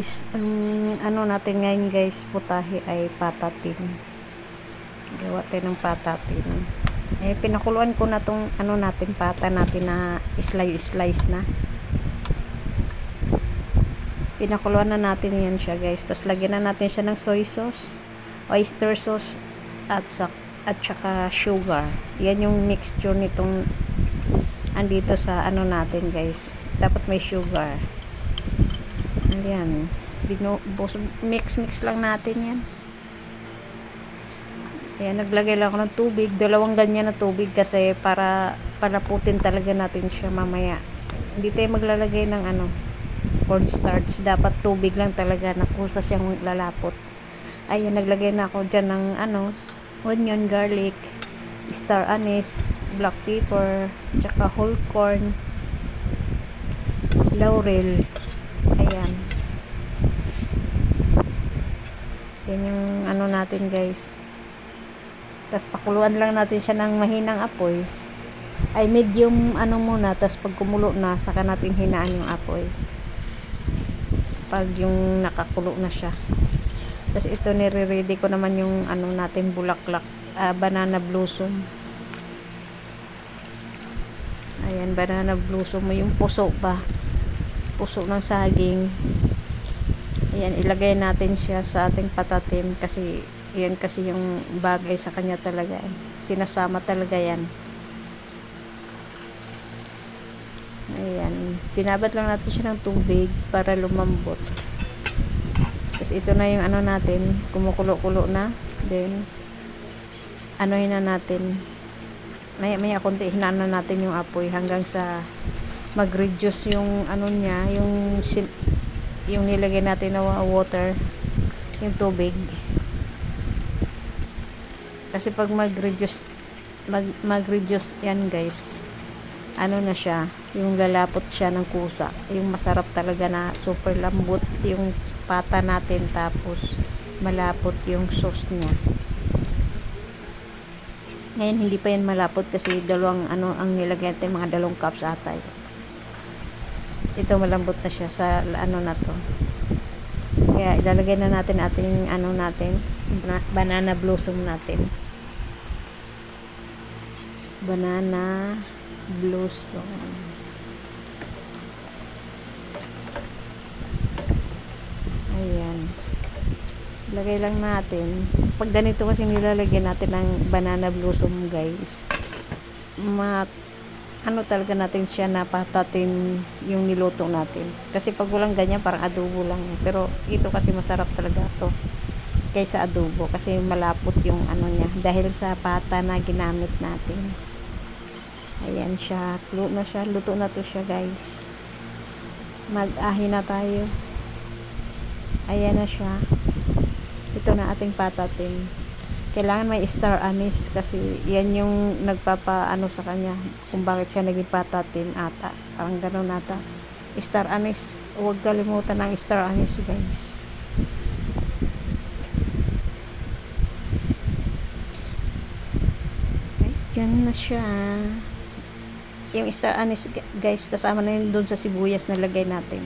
guys, ang ano natin ngayon guys, putahe ay patatin. Gawa tayo ng patatin. Eh, pinakuluan ko na tong ano natin, pata natin na slice-slice na. Pinakuluan na natin yan siya guys. Tapos lagyan na natin siya ng soy sauce, oyster sauce, at, at saka sugar. Yan yung mixture nitong andito sa ano natin guys. Dapat may sugar. Ayan. Bino, bus, mix mix lang natin yan. Ayan, naglagay lang ako ng tubig. Dalawang ganyan na tubig kasi para palaputin talaga natin siya mamaya. Hindi tayo maglalagay ng ano, cornstarch. Dapat tubig lang talaga na kusa siyang lalapot. Ayan, naglagay na ako dyan ng ano, onion, garlic, star anise, black pepper, tsaka whole corn, laurel. Ayan. Yan yung ano natin guys. Tapos pakuluan lang natin siya ng mahinang apoy. Ay medium ano muna. Tapos pag kumulo na, saka natin hinaan yung apoy. Pag yung nakakulo na siya. Tapos ito nire-ready ko naman yung ano natin bulaklak. ah, banana blossom. Ayan, banana blossom mo yung puso ba? Puso ng saging. Ayan, ilagay natin siya sa ating patatim kasi yan kasi yung bagay sa kanya talaga. Sinasama talaga yan. Ayan. Pinabat lang natin siya ng tubig para lumambot. Tapos ito na yung ano natin. Kumukulo-kulo na. Then, anuhin na natin. Maya maya konti hinaan na natin yung apoy hanggang sa mag-reduce yung ano niya, yung yung nilagay natin na wa- water, yung tubig. Kasi pag mag-reduce mag, mag-reduce yan guys, ano na siya, yung lalapot siya ng kusa. Yung masarap talaga na super lambot yung pata natin tapos malapot yung sauce niya. Ngayon hindi pa yan malapot kasi dalawang ano ang nilagay natin mga dalawang cups ata. Ito malambot na siya sa ano na to. Kaya ilalagay na natin ating ano natin, bana- banana blossom natin. Banana blossom. Ayan. Lagay lang natin. Pag ganito kasi nilalagyan natin ng banana blossom guys. Ma ano talaga natin siya napatatin yung niluto natin. Kasi pag walang ganyan parang adobo lang. eh. Pero ito kasi masarap talaga to kaysa adobo kasi malapot yung ano niya dahil sa pata na ginamit natin. Ayan siya. Luto na siya. Luto na to siya guys. Mag-ahi na tayo. Ayan na siya. Ito na ating patatin. Kailangan may star anise kasi yan yung nagpapaano sa kanya kung bakit siya naging patatin ata. Parang gano'n ata. Star anise. Huwag kalimutan ng star anise guys. Ayan na siya. Yung star anise guys kasama na yun doon sa sibuyas na lagay natin.